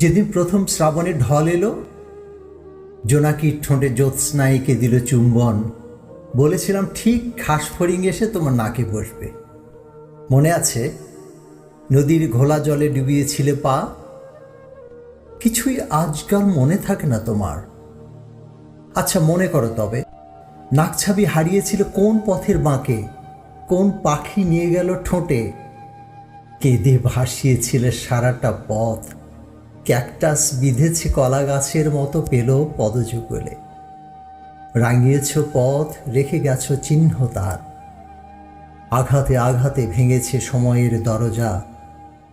যেদিন প্রথম শ্রাবণে ঢল এলো জোনাকির ঠোঁটে জ্যোৎস্না এঁকে দিল চুম্বন। বলেছিলাম, ঠিক ঘাস ফড়িং এসে তোমার নাকে বসবে। মনে আছে, নদীর ঘোলা জলে ডুবিয়েছিলে পা? কিছুই আজকাল মনে থাকে না তোমার। আচ্ছা মনে করো তবে, নাকছাবি হারিয়েছিল কোন পথের বাঁকে? কোন পাখি নিয়ে গেল ঠোঁটে? কেঁদে ভাসিয়েছিলে সারাটা পথ? ক্যাকটাস বিঁধেছে কলা গাছের মতো পেল পদযুগলে। রাঙিয়েছ পথ, রেখে গেছ চিহ্ন তার। আঘাতে আঘাতে ভেঙেছে সময়ের দরজা।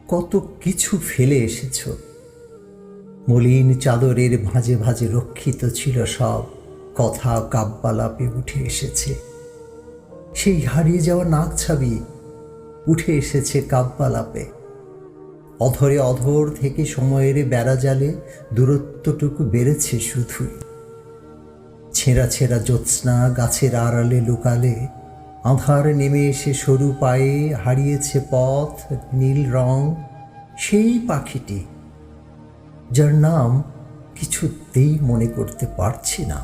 কত কিছু ফেলে এসেছ। মলিন চাদরের ভাঁজে ভাঁজে রক্ষিত ছিল সব। কথা কাব্যালাপে উঠে এসেছে। সেই হারিয়ে যাওয়া নাক ছাবি উঠে এসেছে কাব্যালাপে। অধরে অধর থেকে সময়ের বেড়াজালে দূরত্বটুকু বেড়েছে শুধুই। ছেঁড়া ছেঁড়া জ্যোৎস্না গাছের আড়ালে লুকালে, আধার নেমে এসে সরু পায়ে হারিয়েছে পথ, নীল রং, সেই পাখিটি, যার নাম কিছুতেই মনে করতে পারছি না।